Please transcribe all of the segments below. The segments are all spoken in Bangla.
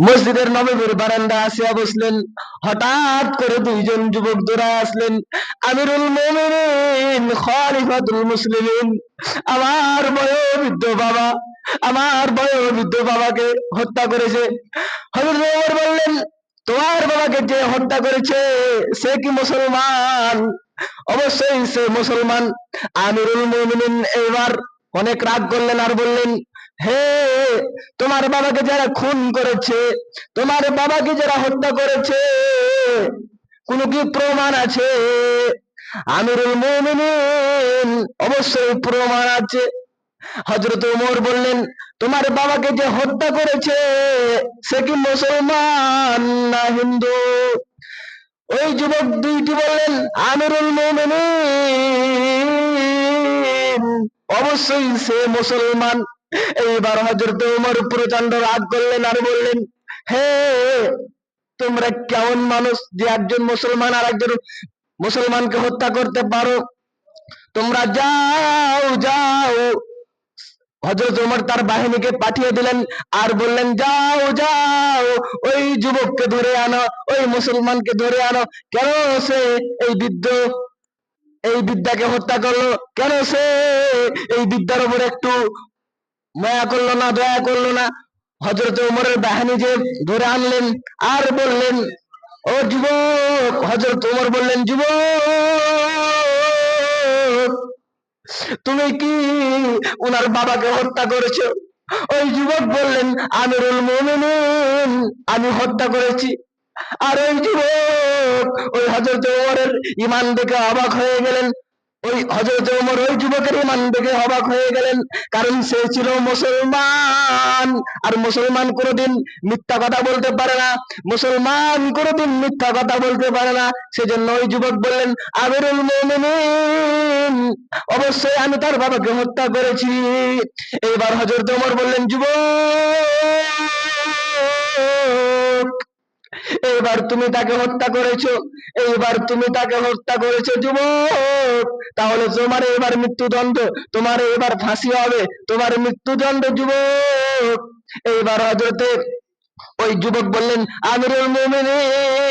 মসজিদের নবমীর বারান্দা আসিয়া বসলেন। হঠাৎ করে দুইজন যুবক দৌড়ায় আসলেন। আমিরুল মোমিনিন, খলিফাতুল মুসলিমিন। আমার বয়োবৃদ্ধ বাবা, আমার বয়োবৃদ্ধ বাবাকে হত্যা করেছে। হযরত ওমর বললেন, তোমার বাবাকে যে হত্যা করেছে, সে কি মুসলমান? অবশ্যই সে মুসলমান। আমিরুল মুমিনিন এবার অনেক রাগ করলেন আর বললেন হে, তোমার বাবাকে যারা খুন করেছে, তোমার বাবাকে যারা হত্যা করেছে, কোন কি প্রমাণ আছে? আমিরুল মুমিনিন, অবশ্যই প্রমাণ আছে। হজরত উমর বললেন, তোমার বাবাকে যে হত্যা করেছে, সে কি মুসলমান না হিন্দু? ওই যুবক দুইটি বললেন, আমিরুল মুমিনিন, অবশ্যই সে মুসলমান। এইবার হজরত উমর প্রচণ্ড রাগ করলেন আর বললেন, হে, তোমরা কেমন মানুষ যে একজন মুসলমান আর একজন মুসলমানকে হত্যা করতে পারো? তোমরা যাও যাও। হজরত উমর তার বাহিনীকে পাঠিয়ে দিলেন আর বললেন, যাও যাও, ওই যুবককে ধরে আনো, ওই মুসলমানকে ধরে আনো। কেন সে এই বৃদ্ধ, এই বিদ্যাকে হত্যা করল? কেন সে এই বিদ্যার উপর একটু মায়া করল না, দয়া করল না। হজরত উমরের বাহিনী যে ধরে আনলেন আর বললেন, ও যুবক হজরত উমর বললেন, যুবক, তুমি কি উনার বাবাকে হত্যা করেছ? ওই যুবক বললেন, আমিরুল মুমিনিন, আমি হত্যা করেছি। আর ওই যুবক, ওই হজরত ওমরের ইমান দেখে অবাক হয়ে গেলেন। ওই হজরত ওমর ওই যুবকের ইমান দেখে অবাক হয়ে গেলেন, কারণ সে ছিল মুসলমান। আর মুসলমান কোনোদিন মিথ্যা কথা বলতে পারে না। মুসলমান কোনোদিন মিথ্যা কথা বলতে পারে না। সেজন্য ওই যুবক বললেন, আমিরুল মুমিনিন, অবশ্যই আমি তার বাবাকে হত্যা করেছি। এইবার হজরত ওমর বললেন, যুবক এইবার তুমি তাকে হত্যা করেছ, এইবার তুমি তাকে হত্যা করেছ যুবক। তাহলে তোমার এবার মৃত্যুদণ্ড, তোমার এবার ফাঁসি হবে, তোমার মৃত্যুদণ্ড যুবক। এইবার হজরতে ওই যুবক বললেন, আমিরুল মুমিনিন।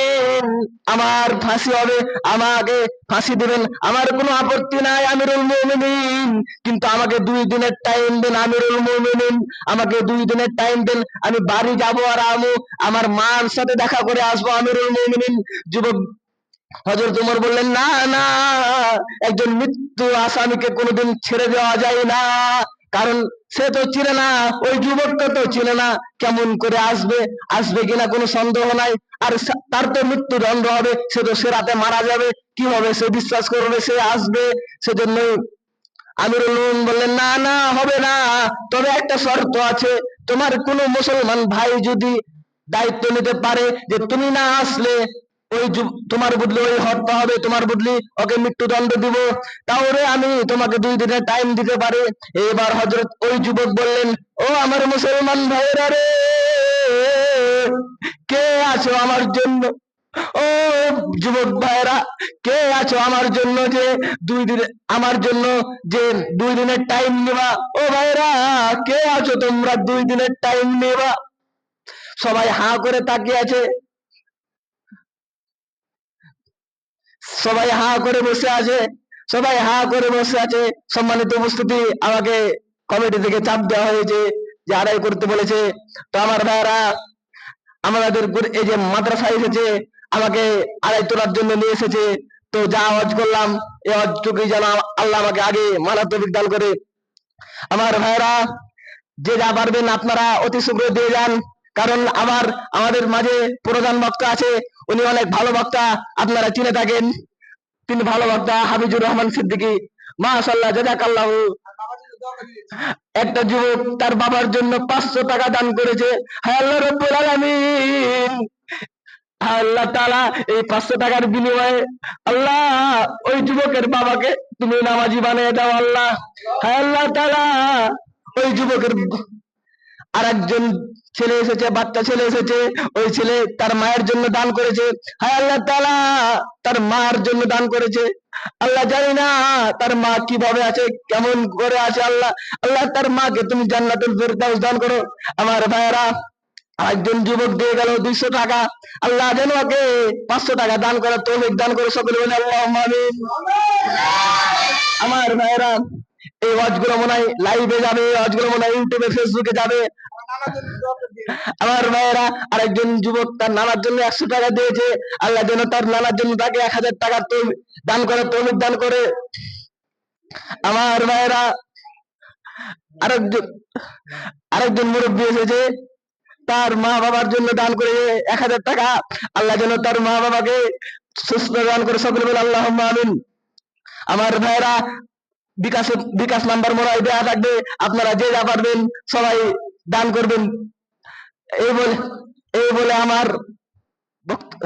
আমার ফাঁসি হবে, আমাকে ফাঁসি দিবেন, আমার কোনো আপত্তি নাই, আমিরুল মুমিনিন। কিন্তু আমাকে দুই দিনের টাইম দেন, আমিরুল মুমিনিন। আমাকে দুই দিনের টাইম দেন, আমি বাড়ি যাব আর আমু, আমার মার সাথে দেখা করে আসব আমিরুল মুমিনিন। যুবক হজরত উমর বললেন, না না, একজন মৃত্যু আসামিকে কোনোদিন ছেড়ে দেওয়া যায় না। কারণ সে তো চিনে না, ওই যুবকটা তো চিনে না কেমন করে আসবে আসবে কিনা কোনো সন্দেহ নাই। আর তার তো মৃত্যুদণ্ড হবে, সে তো সে রাতে মারা যাবে, কি হবে সে বিশ্বাস করবে, সে আসবে। সেজন্য আমিরুল বললেন, না না, হবে না। তবে একটা শর্ত আছে, তোমার কোনো মুসলমান ভাই যদি দায়িত্ব নিতে পারে যে তুমি না আসলে ওই তোমার বদলে ওই হত্যা হবে, তোমার বদলে ওকে মৃত্যুদণ্ড দিব। তাহলে আমি তোমাকে দুই দিনের টাইম দিতে পারি। এবার হজরত ওই যুবক বললেন, ও আমার মুসলমান ভাইয়েরা রে, কে আছো আমার জন্য? ও যুবক ভাইরা কে আছো আমার জন্য যে দুই দিনে, আমার জন্য যে দুই দিনের টাইম নেবা? ও ভাইরা কে আছো তোমরা দুই দিনের টাইম নেবা? সবাই হা করে তাকিয়ে আছে। সবাই হা করে বসে আছে, সবাই হা করে বসে আছে। সম্মানিত উপস্থিতি, আমাকে কমিটি থেকে চাপ দেওয়া হয়েছে, যে আদায় করতে বলেছে। তো আমার ভাইরা আমাদের এই যে মাদ্রাসা এসেছে, আমাকে আড়াই তোলার জন্য নিয়ে এসেছে। তো যা হজ করলাম, এই হজটুকুই যেন আল্লাহ আমাকে আগে মানা তৌফিক দান করে। আমার ভাইরা যে যা পারবেন আপনারা অতি শীঘ্র দিয়ে যান। কারণ আমার আমাদের মাঝে প্রধান বক্তা আছে, উনি অনেক ভালো বক্তা, আপনারা চিনে থাকেন। তিনি ভালো বক্তা হাবিজুর রহমান সিদ্দিকী। মাশাল্লাহ জাজাকাল্লাহ একটা যুবক তার বাবার জন্য পাঁচশো টাকা দান করেছে। আল্লাহ রব্বুল আলামিন। আল্লাহ তাআলা, এই পাঁচশো টাকার বিনিময়ে আল্লাহ, ওই যুবকের বাবাকে তুমি নামাজি বানিয়ে দাও আল্লাহ। আল্লাহ তাআলা, ওই যুবকের আর একজন ছেলে এসেছে, বাচ্চা ছেলে এসেছে, ওই ছেলে তার মায়ের জন্য দান করেছে। হায় আল্লাহ তাআলা, তার মার জন্য দান করেছে। আল্লাহ জানি না তার মা কীভাবে আছে, কেমন করে আছে আল্লাহ। আল্লাহ তার মাকে তুমি জান্নাতুল ফেরদাউস দান করো। আমার ভাইয়েরা, আরেকজন যুবক দিয়ে গেল দুইশো টাকা। আল্লাহ যেন ওকে পাঁচশো টাকা দান করে তৌফিক দান করে সকলে বলে আল্লাহ আমার ভাইয়েরা এই ওয়াজগুলো মনে হয় লাইভে যাবে ওয়াজগুলো মনে হয় ইউটিউবে ফেসবুকে যাবে। আমার ভাইয়েরা, আরেকজন যুবক তার নানার জন্য একশো টাকা দিয়েছে। আল্লাহ যেন তার নানার জন্য তাকে এক হাজার টাকা দান করে, তৌফিক দান করে। আমার ভাইয়েরা, আরেকজন আরেকজন মুরব্বী এসেছে। তার মা বাবার জন্য দান করে এক হাজার টাকা। আল্লাহ যেন তার মা বাবাকে সুস্থ দান করে। সকলে বলে আল্লাহ আমিন। আমার ভাইয়েরা বিকাশ বিকাশ নাম্বার হয় দেওয়া থাকবে। আপনারা যে যা পারবেন সবাই দান করবেন। এই বলে এই বলে আমার